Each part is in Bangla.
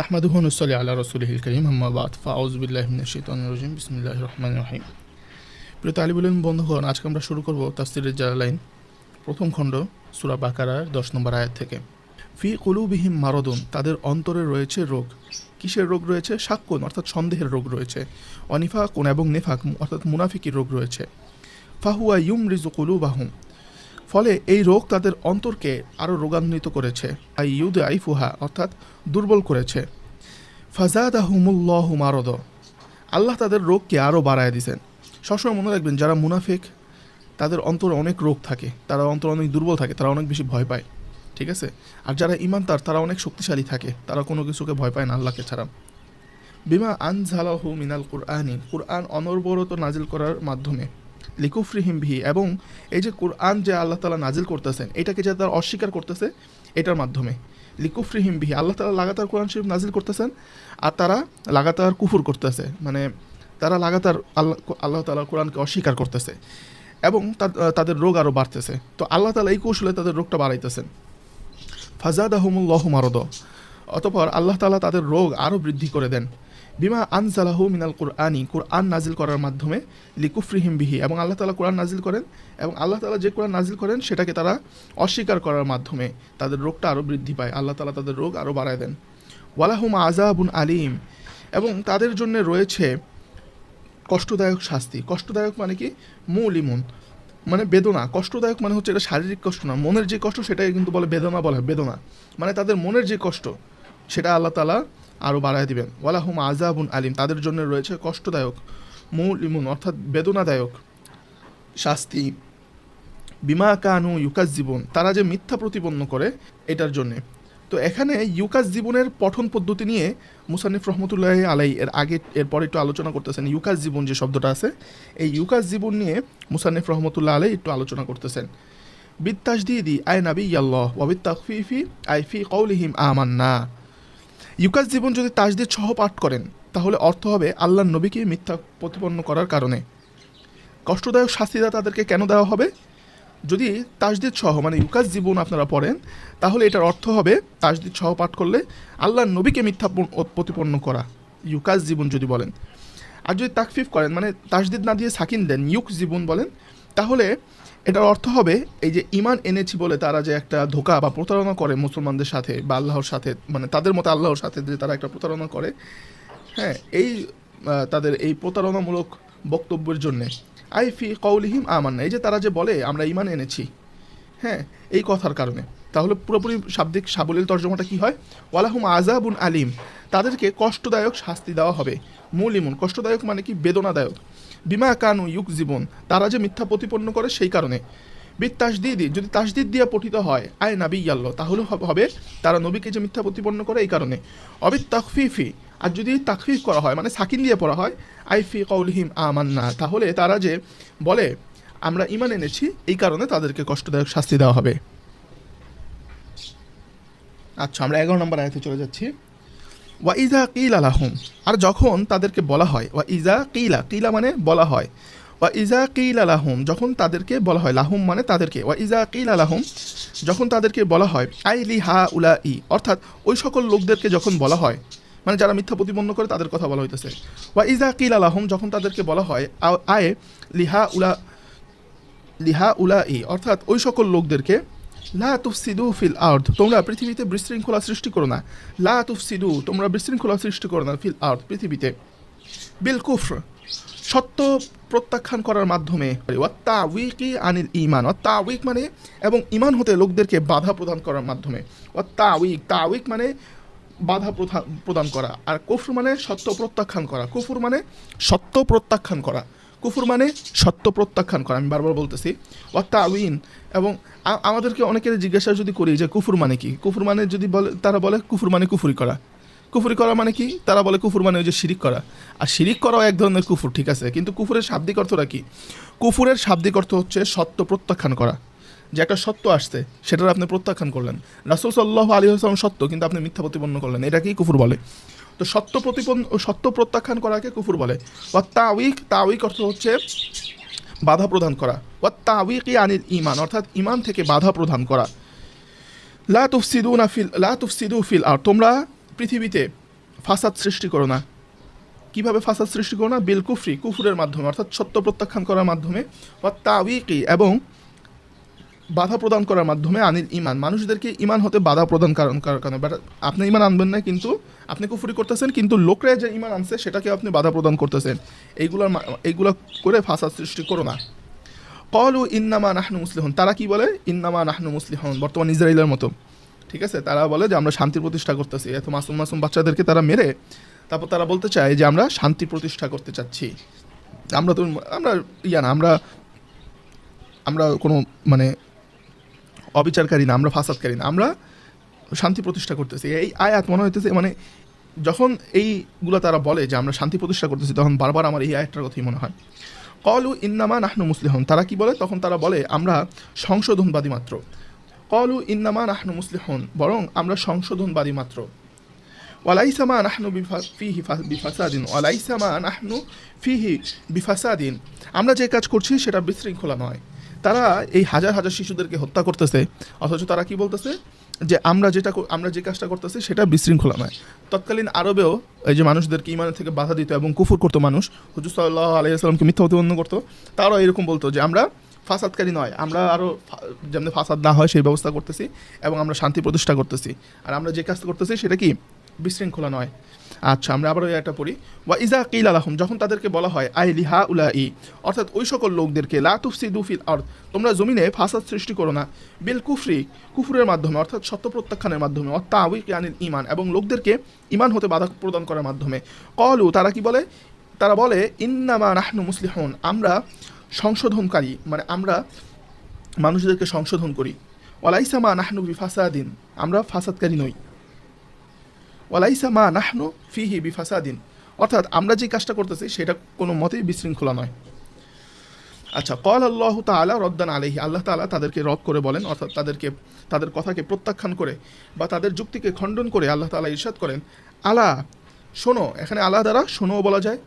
নাহমাদুহু নুসল্লি আল্লাহ রসুলহিল করিম আহমাবাদ ফাউজবিল্লাহ শীতান রজিম বিসমিল্লাহ রহমান রহিম প্রিয় তালিবুলিন বন্ধুগণ, আজকে আমরা শুরু করব তাস্তিরের জালালাইন প্রথম খণ্ড, সুরা বাকারার দশ নম্বর আয়াত থেকে। ফি কুলুবিহিম মারদুন, তাদের অন্তরে রয়েছে রোগ। কিসের রোগ রয়েছে? সাক্কুন, অর্থাৎ সন্দেহের রোগ রয়েছে। অনিফাকুন এবং নেফাক, অর্থাৎ মুনাফিকির রোগ রয়েছে। ফাহুয়া ইউম রিজু কুলুবাহুম ফলে এই রোগ তাদের অন্তরকে আরও রোগান্বিত করেছে আই ইউদ আইফুহা অর্থাৎ দুর্বল করেছে। ফাজাদ আহমুল্লাহ মারদ। আল্লাহ তাদের রোগকে আরও বাড়ায় দিয়েছেন সবসময় মনে রাখবেন, যারা মুনাফিক, তাদের অন্তরে অনেক রোগ থাকে, তারা অন্তর অনেক দুর্বল থাকে, তারা অনেক বেশি ভয় পায়, ঠিক আছে? আর যারা ইমানদার তারা অনেক শক্তিশালী থাকে, তারা কোনো কিছুকে ভয় পায় না আল্লাহকে ছাড়া। বিমা আনজালাহু মিনাল কুরআনি। কুরআন অনর্বরত নাজিল করার মাধ্যমে লিকুফরিহিম ভি এবং এই যে কোরআন যে আল্লাহ তালা নাজিল করতেছেন, এটাকে যে তারা অস্বীকার করতেছে, এটার মাধ্যমে। লিকুফরিহিম ভি আল্লাহ তালা লাগাতার কোরআন শরীফ নাজিল করতেছেন, আর তারা লাগাতার কুফুর করতেছে মানে তারা লাগাতার আল্লাহ আল্লাহ তালা কোরআনকে অস্বীকার করতেছে, এবং তাদের রোগ আরও বাড়তেছে। তো আল্লাহ তালা এই কৌশলে তাদের রোগটা বাড়াইতেছেন। ফাজাদ আহমুল্লাহ মারদ, অতপর আল্লাহ তালা তাদের রোগ আরও বৃদ্ধি করে দেন। বিমা আনজালাহু মিনাল কুরআনি, কুরআন নাজিল করার মাধ্যমে লিকুফরিহিম বিহি। এবং আল্লাহ তালা কোরআন নাজিল করেন এবং আল্লাহ তালা যে কোরআন নাজিল করেন, সেটাকে তারা অস্বীকার করার মাধ্যমে তাদের রোগটা আরও বৃদ্ধি পায়। আল্লাহ তালা তাদের রোগ আরও বাড়ায় দেন। ওয়ালাহুম আজাবুন আলিম। এবং তাদের জন্য রয়েছে কষ্টদায়ক শাস্তি। কষ্টদায়ক মানে কি? মূল ইমন মানে বেদনা। কষ্টদায়ক মানে হচ্ছে এটা শারীরিক কষ্ট না। মনের যে কষ্ট সেটাই কিন্তু বলে বেদনা বলে বেদনা। মানে তাদের মনের যে কষ্ট, সেটা আল্লাহ তালা আরও বাড়ায় দিবেন। ওয়ালাহুম আজাবুন আলিম, তাদের জন্য রয়েছে কষ্টদায়ক মূল ইমুন অর্থাৎ বেদনাদায়ক শাস্তি। বিমা কানু ইউকাস জীবন তারা যে মিথ্যা প্রতিপন্ন করে, এটার জন্যে। তো এখানে ইউকাস জীবনের পঠন পদ্ধতি নিয়ে মুসানিফ রহমতুল্লাহ আলাই এর আগে, এরপর একটু আলোচনা করতেছেন ইউকাস জীবন যে শব্দটা আছে, এই ইউকাস জীবন নিয়ে মুসানিফ রহমতুল্লাহ আলাই একটু আলোচনা করতেছেন। বিত্তাস দিয়ে দি আয় নাবি ইয়াল্লাহ ওয়াবিত তাকফিফি আই ফি কৌলিহিম আমান্না। ইউকাস জীবন যদি তাজদিদ সহ পাঠ করেন, তাহলে অর্থ হবে আল্লাহ নবীকে মিথ্যা প্রতিপন্ন করার কারণে। কষ্টদায়ক শাস্তিদা তাদেরকে কেন দেওয়া হবে? যদি তাজদিদ সহ মানে ইউকাস জীবন আপনারা পড়েন, তাহলে এটার অর্থ হবে তাজদিদ সহ পাঠ করলে আল্লাহ নবীকে মিথ্যা প্রতিপন্ন করা। ইউকাস জীবন যদি বলেন। আর যদি তাকফিফ করেন মানে তাজদিদ না দিয়ে সাকিন দেন, ইউক জীবন বলেন, তাহলে এটার অর্থ হবে, এই যে ইমান এনেছি বলে তারা যে একটা ধোকা বা প্রতারণা করে মুসলমানদের সাথে বা আল্লাহর সাথে মানে তাদের মতো আল্লাহর সাথে যে তারা একটা প্রতারণা করে হ্যাঁ এই তাদের এই প্রতারণামূলক বক্তব্যের জন্যে, আই ফি কৌলিহিম আমান এই যে তারা যে বলে, আমরা ইমান এনেছি হ্যাঁ এই কথার কারণে, তাহলে পুরোপুরি শাব্দিক সাবলীল তর্জমাটা কি হয়? ওয়ালাহুম আজাবুন আলিম তাদেরকে কষ্টদায়ক শাস্তি দেওয়া হবে। মূল ইমন কষ্টদায়ক মানে কি? বেদনাদায়ক। বিমা কানু ইউক জীবন তারা যে মিথ্যা প্রতিপন্ন করে সেই কারণে। বিদ তাসদিদি যদি তাসদিদ দিয়ে পঠিত হয়, আয় নাবি ইয়াল্ল তাহলে হবে তারা নবীকে যে মিথ্যা প্রতিপন্ন করে এই কারণে। অবিদ তাকফিফি, আর যদি তাকফিফ করা হয় মানে সাকিন দিয়ে পড়া হয়, আই ফি কৌলহিম আমান্না, তাহলে তারা যে বলে, আমরা ইমান এনেছি, এই কারণে তাদেরকে কষ্টদায়ক শাস্তি দেওয়া হবে। আচ্ছা আমরা এগারো নম্বর আয়াতে চলে যাচ্ছি। ওয়া ইজা কিলা লাহুম। আর যখন তাদেরকে বলা হয় ওয়া ইজা কিলা কিলা মানে বলা হয়। ওয়া ইজা কিলা লাহুম, যখন তাদেরকে বলা হয়, লাহুম মানে তাদেরকে। ওয়া ইজা কিলা লাহুম, যখন তাদেরকে বলা হয় আই লি হা উলা ই অর্থাৎ ওই সকল লোকদেরকে যখন বলা হয় মানে যারা মিথ্যা প্রতিপন্ন করে তাদের কথা বলা হইতেছে। ওয়া ইজা কিলা লাহুম, যখন তাদেরকে বলা হয় আয়ে, লিহা উলা লিহা উলা ই অর্থাৎ ওই সকল লোকদেরকে লা তুফসিদু ফিল আর্থ তোমরা পৃথিবীতে বিশৃঙ্খলা সৃষ্টি করো না। লা তুফসিদু, তোমরা বিশৃঙ্খলা সৃষ্টি করো না ফিল আর্থ পৃথিবীতে। বিল কুফর, সত্য প্রত্যাখ্যান করার মাধ্যমে। ওয়াত্তা উইকি আনিল ইমান ওয়াত্তা উইক মানে এবং ইমান হতে লোকদেরকে বাধা প্রদান করার মাধ্যমে। ওয়াত্তা উইক তা উইক মানে বাধা প্রদান করা। আর কুফর মানে সত্য প্রত্যাখ্যান করা। কুফর মানে সত্য প্রত্যাখ্যান করা। কুফুর মানে সত্য প্রত্যাখ্যান করা, আমি বারবার বলতেছি। ওয়াত্তা উইন এবং আমাদেরকে অনেকের জিজ্ঞাসা যদি করি যে কুফুর মানে কি? কুফুর মানে যদি বলে, তারা বলে কুফুর মানে কুফুরি করা। কুফুরি করা মানে কি? তারা বলে কুফুর মানে ওই যে শিরিক করা। আর শিরিক করাও এক ধরনের কুফুর, ঠিক আছে? কিন্তু কুফুরের শাব্দিক অর্থটা কি? কুফুরের শাব্দিক অর্থ হচ্ছে সত্য প্রত্যাখ্যান করা। যে একটা সত্য আসছে, সেটার আপনি প্রত্যাখ্যান করলেন। রাসুল সাল্লাহ আলী আসলাম সত্য, কিন্তু আপনি মিথ্যা প্রতিপন্ন করলেন। এটাকেই কুফুর বলে? তো সত্য প্রতিপন্ন সত্য প্রত্যাখ্যান করাকে কুফুর বলে। বা তাউইক তাউইক অর্থ হচ্ছে বাধা প্রদান করা। বা তাউইক আনিল ইমান অর্থাৎ ইমান থেকে বাধা প্রদান করা। লা তুফসিদু না ফিল লা তুফসিদু ফিল আর তোমরা পৃথিবীতে ফাসাদ সৃষ্টি করো না। কীভাবে ফাসাদ সৃষ্টি করো না? বিল কুফরি, কুফুরের মাধ্যমে, অর্থাৎ সত্য প্রত্যাখ্যান করার মাধ্যমে। বা তাউইকি এবং বাধা প্রদান করার মাধ্যমে আনিল ইমান মানুষদেরকে ইমান হতে বাধা প্রদান কারণ কারণে আপনি ইমান আনবেন না, কিন্তু আপনি কুফুরি করতেছেন, কিন্তু লোকরা যে ইমান আনছে, সেটাকে আপনি বাধা প্রদান করতেছেন। এইগুলোর এইগুলো করে ফাসাদ সৃষ্টি করো না। কলু ইন্নামা নাহনু মুসলিহন। তারা কি বলে? ইন্নামা নাহনু মুসলিহন, বর্তমান ইসরায়েলের মতো। ঠিক আছে? তারা বলে যে, আমরা শান্তি প্রতিষ্ঠা করতেছি। এত মাসুম মাসুম বাচ্চাদেরকে তারা মেরে, তারপর তারা বলতে চায় যে, আমরা শান্তি প্রতিষ্ঠা করতে চাচ্ছি। আমরা তো, আমরা ইয়া না, আমরা আমরা কোনো মানে অবিচারকারী না, আমরা ফাসাদকারী না। আমরা শান্তি প্রতিষ্ঠা করতেছি। এই আয়াত মনে হইতেছে মানে যখন এইগুলো তারা বলে যে আমরা শান্তি প্রতিষ্ঠা করতেছি, তখন বারবার আমার এই আয়াতটার কথাই মনে হয়। কলু ইন্নামা নাহনু মুসলিহন। তারা কি বলে? তখন তারা বলে, আমরা সংশোধনবাদী মাত্র। কলু ইন্নামা নাহনু মুসলিহন। বরং আমরা সংশোধনবাদী মাত্র। ওয়ালাইসামা নাহনু ফিহি বিফাসাদিন। ওয়ালাইসামা নাহনু ফিহি বিফাসাদিন। আমরা যে কাজ করছি সেটা বিশৃঙ্খলা নয়। তারা এই হাজার হাজার শিশুদেরকে হত্যা করতেছে, অথচ তারা কি বলতেছে? যে আমরা যেটা আমরা যে কাজটা করতেছি সেটা বিশৃঙ্খলা নয় তৎকালীন আরবেও এই যে মানুষদেরকে ইমানের থেকে বাধা দিত এবং কুফুর করতো মানুষ, হুজুর সাল্লাহ আলাইসালামকে মিথ্যা অতিবন্ধ করতো, তারাও এরকম বলতো যে আমরা ফাসাদকারী নয়, আমরা আরও যেমন ফাসাদ না হয় সেই ব্যবস্থা করতেছি এবং আমরা শান্তি প্রতিষ্ঠা করতেছি। আর আমরা যে কাজ করতেছি সেটা কি? বিশৃঙ্খলা নয়। আচ্ছা আমরা আবারও একটা পড়ি। ওয়া ইজা কিল আলাহম যখন তাদেরকে বলা হয়, আই লিহা উলা ই অর্থাৎ ওই সকল লোকদেরকে, লা তুফসি দুফিল আর তোমরা জমিনে ফাসাদ সৃষ্টি করো না। বিল কুফরি, কুফরের মাধ্যমে, অর্থাৎ সত্য প্রত্যাখ্যানের মাধ্যমে অর্থাৎ আউিক আনিল ইমান এবং লোকদেরকে ইমান হতে বাধা প্রদান করার মাধ্যমে। কলু, তারা কি বলে? তারা বলে, ইন্নামা নাহনু মুসলিহন আমরা সংশোধনকারী মানে আমরা মানুষদেরকে সংশোধন করি। ওয়ালাইসামা নাহনু বিফাসাদিন আমরা ফাসাদকারী নই। ওয়ালাইসা মা নাহনু ফিহি বিফাসাদিন। অর্থাৎ আমরা যে কাজটা করতেছি, সেটা কোনো মতেই বিশৃঙ্খলা নয়। আচ্ছা কল আল্লাহ তালা রদ্দান আলহি আল্লাহ তালা তাদেরকে রদ করে বলেন, অর্থাৎ তাদেরকে, তাদের কথাকে প্রত্যাখ্যান করে বা তাদের যুক্তিকে খণ্ডন করে আল্লাহ তালা ইরশাদ করেন, আলা, শোনো, এখানে আলা দ্বারা শোনোও বলা যায়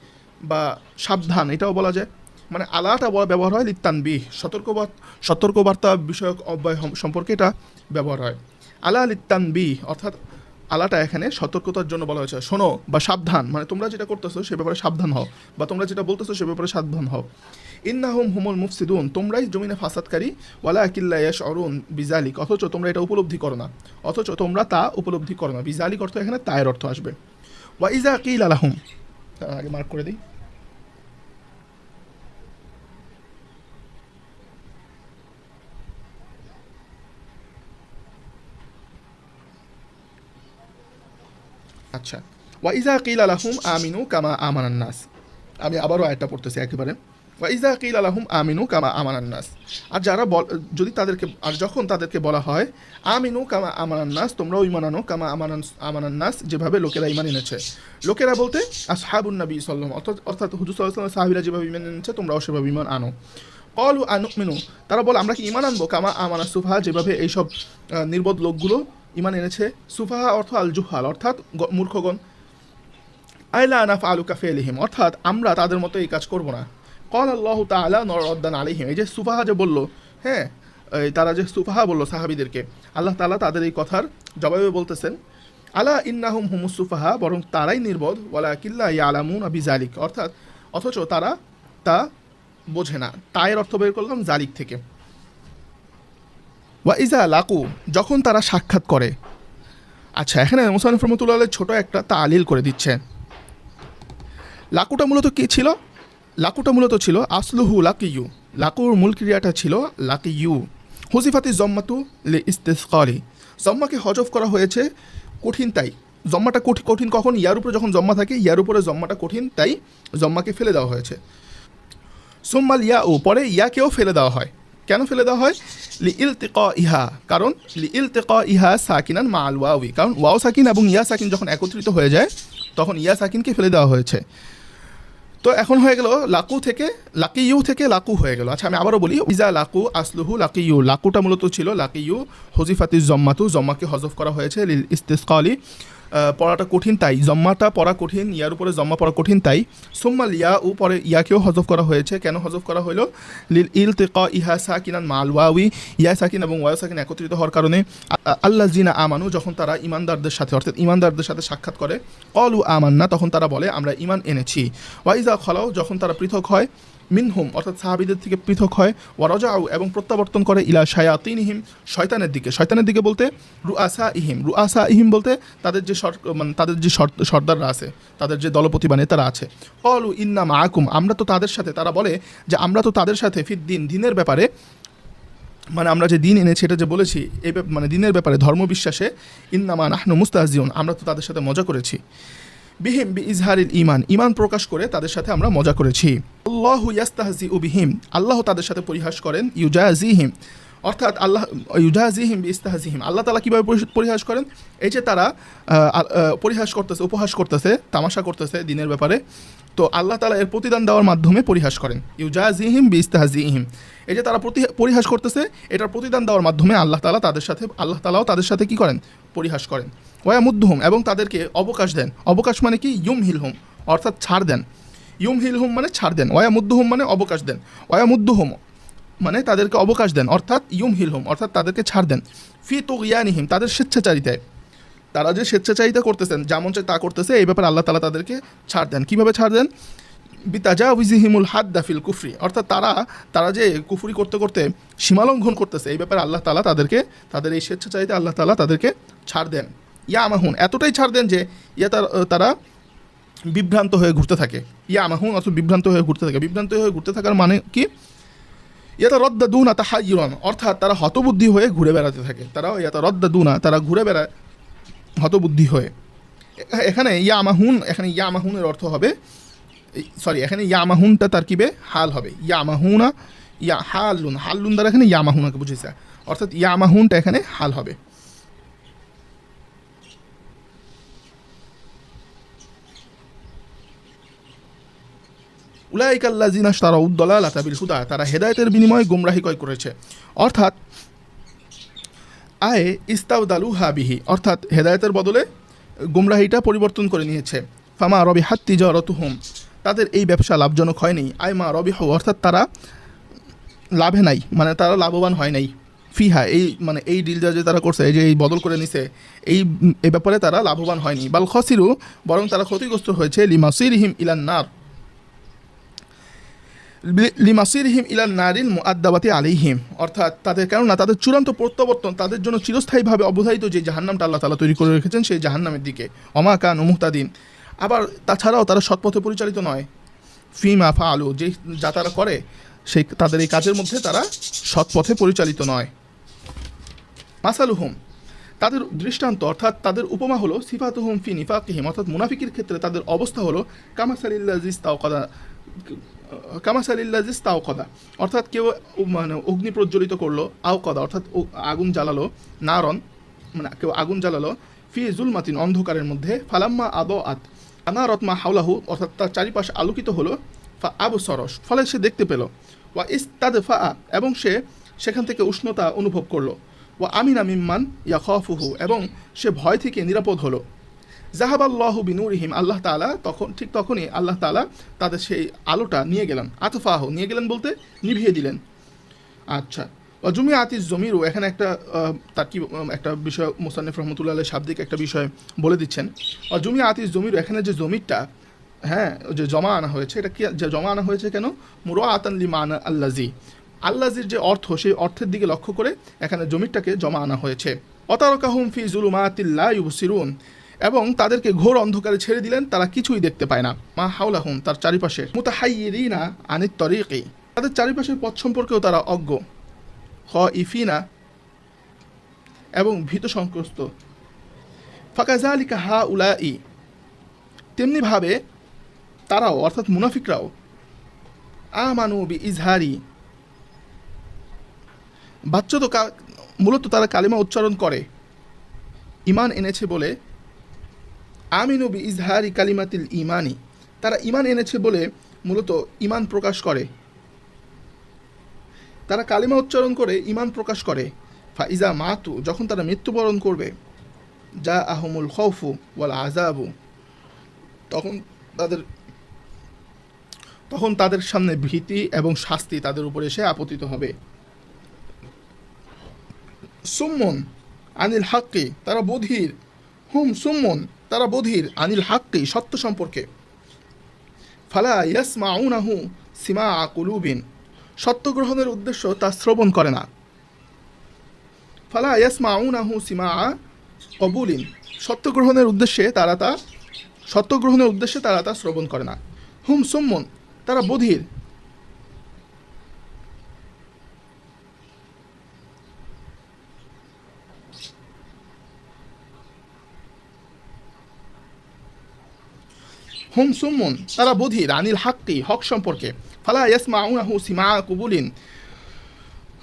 বা সাবধান, এটাও বলা যায়। মানে আলাটা ব্যবহার হয় লিত্তানবিহ সতর্কবার্তা সতর্কবার্তা বিষয়ক অব্যয় সম্পর্কে এটা ব্যবহার হয়। আলা লিত্তানবিহ, অর্থাৎ আলাটা এখানে সতর্কতার জন্য বলা হয়েছে। শোনো বা সাবধান মানে তোমরা যেটা করতেছো সে ব্যাপারে সাবধান হও, বা তোমরা যেটা বলতেছো সে ব্যাপারে সাবধান হও। ইন্নাহুম হুমুল মুফসিদুন, তোমরাই জমিনে ফাসাদকারী ওয়ালা আকিল্লা ইয়াস অরুণ বিজালিক, অথচ তোমরা এটা উপলব্ধি করো না। অথচ তোমরা তা উপলব্ধি করো না। বিজালিক অর্থ এখানে তায়ের অর্থ আসবে। ওয়া ইজা কিল আলাহুম আগে মার্ক করে দিই। আচ্ছা। ওয়াইজা কিল আলাহুম আমিনু কামা আমানান নাস। আমি আবারও আয়টা পড়তেছি একেবারে। ওয়াইজা কিল আলাহুম আমিনু কামা আমানান নাস। আর যারা যদি তাদেরকে আর যখন তাদেরকে বলা হয়, আমিনু কামা আমানান নাস তোমরাও ইমান আনো, কামা আমানান আমানান নাস, যেভাবে লোকেরা ইমান এনেছে। লোকেরা বলতে, আসহাবুন নবী সাল্লাম অর্থাৎ অর্থাৎ হুজুর সাল্লাহ সাহাবিরা যেভাবে ইমান এনেছে, তোমরাও সেভাবে ইমান আনো। কলু আনুমিনু, তারা বলে, আমরা কি ইমান আনব? কামা আমানা সুফাহা যেভাবে এইসব নির্বোধ লোকগুলো ইমান এনেছে। সুফাহা অর্থ আল জুহাল অর্থাৎ মূর্খগণ। আইলা আনাফ আলু কাফে আলিহিম অর্থাৎ আমরা তাদের মতো এই কাজ করব না। কল আল্লাহ তালা নরদ্দান আলিহিম এই যে সুফাহা যে বলল হ্যাঁ তারা যে সুফাহা বলল সাহাবিদেরকে, আল্লাহ তালা তাদের এই কথার জবাবে বলতেছেন, আলা ইন্নাহুম হুমুস সুফাহা বরং তারাই নির্বোধ ওয়ালা কিল্লা ইয়া আলামুন আবি জালিক অর্থাৎ অথচ তারা তা বোঝে না। তায়ের অর্থ বের করলাম জালিক থেকে। ওয়া ইজা লাকু, যখন তারা সাক্ষাৎ করে। আচ্ছা এখানে মুসানিফ রহমতুল্লাহ ছোট একটা তালিল করে দিচ্ছে। লাকুটা মূলত কী ছিল? লাকুটা মূলত ছিল আসলুহু লাকিয়ু। লাকুর মূল ক্রিয়াটা ছিল লাকিয়ু। হুজিফাতি জম্মাতু লে ইস্তেসকালি জম্মাকে হজফ করা হয়েছে কঠিন তাই। জম্মাটা কঠিন কঠিন কখন? ইয়ার উপরে যখন জম্মা থাকে, ইয়ার উপরে জম্মাটা কঠিন তাই জম্মাকে ফেলে দেওয়া হয়েছে। সুম্মাল ইয়া ও পরে ইয়াকেও ফেলে দেওয়া হয়। কেন ফেলে দেওয়া হয়? লি ইল ইহা কারণ লি ইল ইহা সাকিনান মা আল ওয়াউই কারণ ওয়াও সাকিন এবং ইয়া সাকিন যখন একত্রিত হয়ে যায় তখন ইয়া সাকিনকে ফেলে দেওয়া হয়েছে। তো এখন হয়ে গেল লাকু থেকে লাকি ইউ থেকে লাকু হয়ে গেল। আচ্ছা আমি আবারও বলি ইজা লাকু আসলুহু লাকি ইউ লাকুটা মূলত ছিল লাকি ইউ হজিফাতি জম্মাতু জম্মাকে হজফ করা হয়েছে লিল আহ, পড়াটা কঠিন তাই। জম্মাটা পড়া কঠিন, ইয়ার উপরে জম্মা পড়া কঠিন তাই। সোম্মাল ইয়া ও পরে ইয়াকেও হজফ করা হয়েছে। কেন হজফ করা হলো লিল ইল তে ক ইহা সাকিনান মাল ওয়াউই ইয়া সাকিন এবং ওয়া সাকিন একত্রিত হওয়ার কারণে আল্লাহ জিনা আমানু যখন তারা ইমানদারদের সাথে, অর্থাৎ ইমানদারদের সাথে সাক্ষাৎ করে কলু আমান্না, তখন তারা বলে, আমরা ইমান এনেছি। ওয়াইজা খলাও যখন তারা পৃথক হয় মিনহুম, অর্থাৎ সাহাবিদের থেকে পৃথক হয়। ওয়ারজাউ এবং প্রত্যাবর্তন করে ইলা শায়াতিনহিম, শয়তানের দিকে। শয়তানের দিকে বলতে রুআসা ইহিম রুআসা ইহিম বলতে তাদের যে মানে তাদের যে সর্দাররা আছে, তাদের যে দলপতি বা নেতারা আছে। কলু ইন্না মাকুম আমরা তো তাদের সাথে, তারা বলে যে আমরা তো তাদের সাথে ফির দিন, দিনের ব্যাপারে মানে আমরা যে দিন এনেছি, এটা যে বলেছি এই মানে দিনের ব্যাপারে ধর্ম বিশ্বাসে ইন্নামা নাহনু মুস্তাহজিউন, আমরা তো তাদের সাথে মজা করেছি। বিহিম বি ইজহারিল ইমান ইমান প্রকাশ করে তাদের সাথে আমরা মজা করেছি। আল্লাহ ইয়াস্তাহজি উ বিহিম। আল্লাহ তাদের সাথে পরিহাস করেন ইউজাজিহিম অর্থাৎ আল্লাহ ইউজাজিহিম বি ইস্তাহাজিহিম আল্লাহ তালা কীভাবে পরিহাস করেন? এই যে তারা পরিহাস করতেছে, উপহাস করতেছে, তামাশা করতেছে দিনের ব্যাপারে, তো আল্লাহ তালা এর প্রতিদান দেওয়ার মাধ্যমে পরিহাস করেন। ইউজাজিহিম বি ইস্তাহাজিহিম এই যে তারা প্রতি পরিহাস করতেছে, এটার প্রতিদান দেওয়ার মাধ্যমে আল্লাহ তালা তাদের সাথে আল্লাহ তালাও তাদের সাথে কি করেন? পরিহাস করেন। ওয়া মুদ্দুহুম এবং তাদেরকে অবকাশ দেন। অবকাশ মানে কি? ইউম হিলহুম অর্থাৎ ছাড় দেন। ইউম হিলহুম মানে ছাড় দেন। ওয়া মুদ্দুহুম মানে অবকাশ দেন। ওয়া মুদ্দুহুম মানে তাদেরকে অবকাশ দেন, অর্থাৎ ইউম হিলহুম অর্থাৎ তাদেরকে ছাড় দেন। ফি তো ইয়ানিহিম তাদের স্বেচ্ছাচারিতায়। তারা যে স্বেচ্ছাচারিতা করতেছেন যেমন চায় তা করতেছে, এই ব্যাপারে আল্লাহ তালা তাদেরকে ছাড় দেন। কীভাবে ছাড় দেন? বিতাজা উইজিহিমুল হাত দাফিল কুফরি, অর্থাৎ তারা তারা যে কুফরি করতে করতে সীমালঙ্ঘন করতেছে, এই ব্যাপারে আল্লাহ তালা তাদেরকে, তাদের এই স্বেচ্ছাচারিতা আল্লাহ তালা তাদেরকে ছাড় দেন। ইয়া আমাহুন এতটাই ছাড় দেন যে ইয়া তার বিভ্রান্ত হয়ে ঘুরতে থাকে। ইয়া আমাহুন অথবা বিভ্রান্ত হয়ে ঘুরতে থাকে। বিভ্রান্ত হয়ে ঘুরতে থাকার মানে কি? ইয়াতা রদ্দা দুনা তাহা ইউরন অর্থাৎ তারা হতবুদ্ধি হয়ে ঘুরে বেড়াতে থাকে। তারা ইয়াতা রদ্দা দুনা তারা ঘুরে বেড়ায় হতবুদ্ধি হয়ে। এখানে ইয়া আমাহুন এখানে ইয়া আমাহুনের অর্থ হবে সরি এখানে ইয়ামাহুনটা তার কিবে হাল হবে। ইয়ামাহুনা, ইয়া হালুন হালুন দ্বারা এখানে ইয়ামাহুনাকে বুঝেছে অর্থাৎ ইয়ামাহুনটা এখানে হাল হবে। উলাইকাল্লা জিনাস তারা উদ্দলা লাতাবিল হুদা তারা হেদায়তের বিনিময়ে গুমরাহি ক্রয় করেছে। অর্থাৎ, আয়ে ইস্তাউদালু হাবিহি অর্থাৎ হেদায়তের বদলে গুমরাহিটা পরিবর্তন করে নিয়েছে। ফামা রবি হাত্তি জরতুহুম তাদের এই ব্যবসা লাভজনক হয়নি। আয় মা রবি হো অর্থাৎ তারা লাভে নাই মানে তারা লাভবান হয় নাই। ফিহা, এই মানে এই ডিলটা যে তারা করছে, এই যে এই বদল করে নিছে, এই, এ ব্যাপারে তারা লাভবান হয়নি। বাল খসিরু বরং তারা ক্ষতিগ্রস্ত হয়েছে লিমাসিরহিম ইলান নার লিমাসিরহিম ইলান নারিল মুআদ্দাবাতি আলিহিম অর্থাৎ তাদের কেননা, তাদের চূড়ান্ত প্রত্যাবর্তন তাদের জন্য চিরস্থায়ীভাবে অবধারিত যে জাহান্নামটা আল্লাহ তালা তৈরি করে রেখেছেন সেই জাহান্নামের দিকে। অমা কান মুহতাদিন। আবার তাছাড়াও তারা সৎপথে পরিচালিত নয়। ফিমা ফা আলু যে যা তারা করে, সেই তাদের এই কাজের মধ্যে তারা সৎপথে পরিচালিত নয়। মাসালুহুম, তাদের দৃষ্টান্ত, অর্থাৎ তাদের উপমা হলো সিফাতুহুম ফি নিফাকিহিম, অর্থাৎ মুনাফিকের ক্ষেত্রে তাদের অবস্থা হলো কামাসালিল্লাজিস তাওকাদা কামাসালিল্লাজিস তাওকদা অর্থাৎ কেউ মানে অগ্নি প্রজ্বলিত করল আওকদা অর্থাৎ আগুন জ্বালালো, নারন মানে কেউ আগুন জ্বালালো, ফি জুলমাতিন, অন্ধকারের মধ্যে, ফালাম্মা আদো আত। আনারতমা হাওলাহু, অর্থাৎ তার চারিপাশ আলোকিত হলো, ফা আবু সরস। ফলে সে দেখতে পেল, ওয়া ইস্তাদ ফা এবং সে সেখান থেকে উষ্ণতা অনুভব করল, ওয়া আমিনা মিম্মান ইয়া খফুহু এবং সে ভয় থেকে নিরাপদ হলো। জাহাবাল্লাহু বিনুরিহিম, আল্লাহ তাআলা তখন ঠিক তখনই আল্লাহ তাআলা তাদের সেই আলোটা নিয়ে গেলেন। আতফাহ, নিয়ে গেলেন বলতে নিভিয়ে দিলেন। আচ্ছা। জমি আতিস জমিরও এখানে একটা তার কি একটা বিষয় মোসান্নিফ রহমতুল্লাহ শাব্দিক একটা বিষয় বলে দিচ্ছেন। জমি আতিস জমিরও এখানে যে জমিরটা হ্যাঁ যে জমা আনা হয়েছে, এটা কি, যে জমা আনা হয়েছে কেন? মুরো আতান লিমান আল্লাজি আল্লাজির যে অর্থ, সেই অর্থের দিকে লক্ষ্য করে এখানে জমিরটাকে জমা আনা হয়েছে। অতারকাহুম ফি জুলুমাতিল্লা ইউবসিরুন। এবং তাদেরকে ঘোর অন্ধকারে ছেড়ে দিলেন, তারা কিছুই দেখতে পায় না। মা হাউলাহুম তার চারিপাশে। মুতাহাইরিনা আনিত তরিকি, তাদের চারিপাশের পথ সম্পর্কেও তারা অজ্ঞ হ ইফিনা এবং ভীত সংক্রস্ত। ফাকাজালিকা হা উলা ই তেমনিভাবে তারাও, অর্থাৎ মুনাফিকরাও, আমানু বি ইজহারি বাচ্চ তো মূলত তারা কালিমা উচ্চারণ করে। ইমান এনেছে বলে আমিনু বি ইজহারি কালিমাতিল ইমানি। তারা ইমান এনেছে বলে মূলত ইমান প্রকাশ করে। তারা কালিমা উচ্চারণ করে ইমান প্রকাশ করে। ফাইজা মাতু, যখন তারা মৃত্যুবরণ করবে যা আহমুল খৌফু ওয়াল আজাবু তখন তাদের তখন তাদের সামনে ভীতি এবং শাস্তি তাদের উপরে এসে আপতিত হবে। সুম্মন আনিল হাক্কি, তারা বধির। হুম, সুম্মন। তারা বধির আনিল হাক্কি সত্য সম্পর্কে। ফালা ইয়াসমা আউনাহু সীমা কুলুবিন। সত্য গ্রহণের উদ্দেশ্য তা শ্রবণ করে না। ফালা ইয়াসমা আউনাহু সীমা কবুলিন। সত্য গ্রহণের উদ্দেশ্যে তারা তা সত্য গ্রহণের উদ্দেশ্যে তারা তা শ্রবণ করে না। হুম সুম্মন, তারা বধির। হুম সুম্মন তারা বধির আনিল হাক্কি হক সম্পর্কে। ফালা ইয়াসমা আউনাহু সীমা কুবুলিন।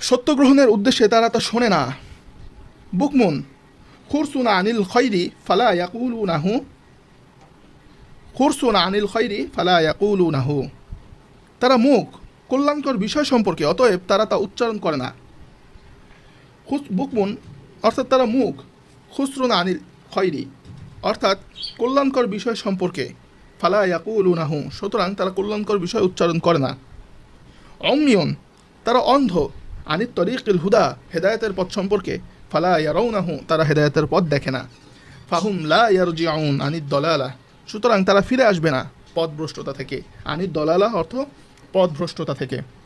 সত্য গ্রহণের উদ্দেশ্যে তারা তা শোনে না। বুকমুন, খুরসুন আনিল খৈরি ফালা ইয়াকুলু নাহু খুরসুন আনিল খৈরি ফালা ইয়াকুলু নাহু তারা মুখ, কল্যাণকর বিষয় সম্পর্কে, অতএব তারা তা উচ্চারণ করে না। খুস বুকমুন, অর্থাৎ তারা মুখ, খুসরুন আনিল খৈরি, অর্থাৎ কল্যাণকর বিষয় সম্পর্কে। ফালা ইয়াকুলু নাহু সুতরাং তারা কল্যাণকর বিষয় উচ্চারণ করে না। অমিয়ন তারা অন্ধ, আনিত তরিকিল হুদা, হেদায়তের পথ সম্পর্কে ফালা ইয়ারাউনাহু, তারা হেদায়তের পথ দেখে না। ফাহুম লা ইয়ারজিউন, আনিত দলালা, সুতরাং তারা ফিরে আসবে না পথভ্রষ্টতা থেকে। আনিত দলালা অর্থ পথভ্রষ্টতা থেকে।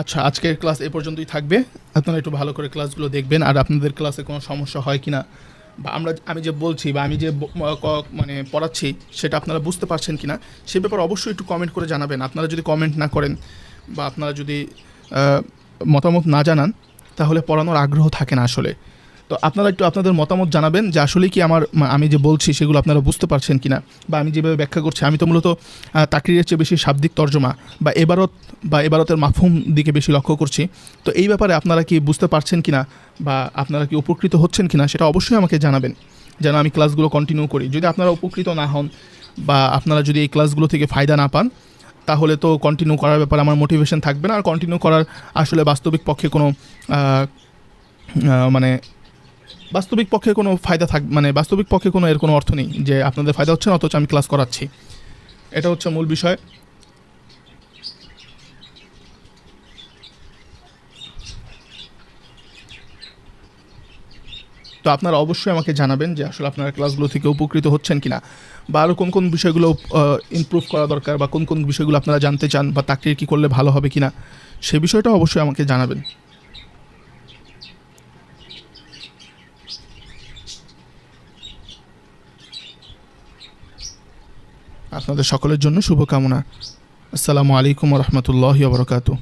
আচ্ছা আজকের ক্লাস এ পর্যন্তই থাকবে। আপনারা একটু ভালো করে ক্লাসগুলো দেখবেন আর আপনাদের ক্লাসে কোনো সমস্যা হয় কি না বা আমরা আমি যে বলছি বা আমি যে মানে পড়াচ্ছি সেটা আপনারা বুঝতে পারছেন কি না সে ব্যাপারে অবশ্যই একটু কমেন্ট করে জানাবেন। আপনারা যদি কমেন্ট না করেন বা আপনারা যদি মতামত না জানান, তাহলে পড়ানোর আগ্রহ থাকে না আসলে। তো আপনারা একটু আপনাদের মতামত জানাবেন যে আসলে কি আমার আমি যে বলছি সেগুলো আপনারা বুঝতে পারছেন কিনা, বা আমি যেভাবে ব্যাখ্যা করছি, আমি তো মূলত তাকরিরের চেয়ে বেশি শাব্দিক তর্জমা বা এবারত, বা এবারতের মাফহুম দিকে বেশি লক্ষ্য করছি। তো এই ব্যাপারে আপনারা কি বুঝতে পারছেন কিনা, বা আপনারা কি উপকৃত হচ্ছেন কিনা, সেটা অবশ্যই আমাকে জানাবেন, যেন আমি ক্লাসগুলো কন্টিনিউ করি। যদি আপনারা উপকৃত না হন, বা আপনারা যদি এই ক্লাসগুলো থেকে ফায়দা না পান, তাহলে তো কন্টিনিউ করার ব্যাপারে আমার মোটিভেশন থাকবে না। আর কন্টিনিউ করার আসলে বাস্তবিক পক্ষে কোনো মানে বাস্তবিক পক্ষে কোনো ফায়দা থাক মানে বাস্তবিক পক্ষে কোনো এর কোনো অর্থ নেই যে আপনাদের ফায়দা হচ্ছে না, অথচ আমি ক্লাস করাচ্ছি। এটা হচ্ছে মূল বিষয়। তো আপনারা অবশ্যই আমাকে জানাবেন যে আসলে আপনারা ক্লাসগুলো থেকে উপকৃত হচ্ছেন কি না বা আরও কোন কোন বিষয়গুলো ইমপ্রুভ করা দরকার, বা কোন কোন বিষয়গুলো আপনারা জানতে চান, বা তাকে কী করলে ভালো হবে কি না সে বিষয়টা অবশ্যই আমাকে জানাবেন। আপনাদের সকলের জন্য শুভকামনা। আসসালামু আলাইকুম রহমতুল্লাহ বরকাতু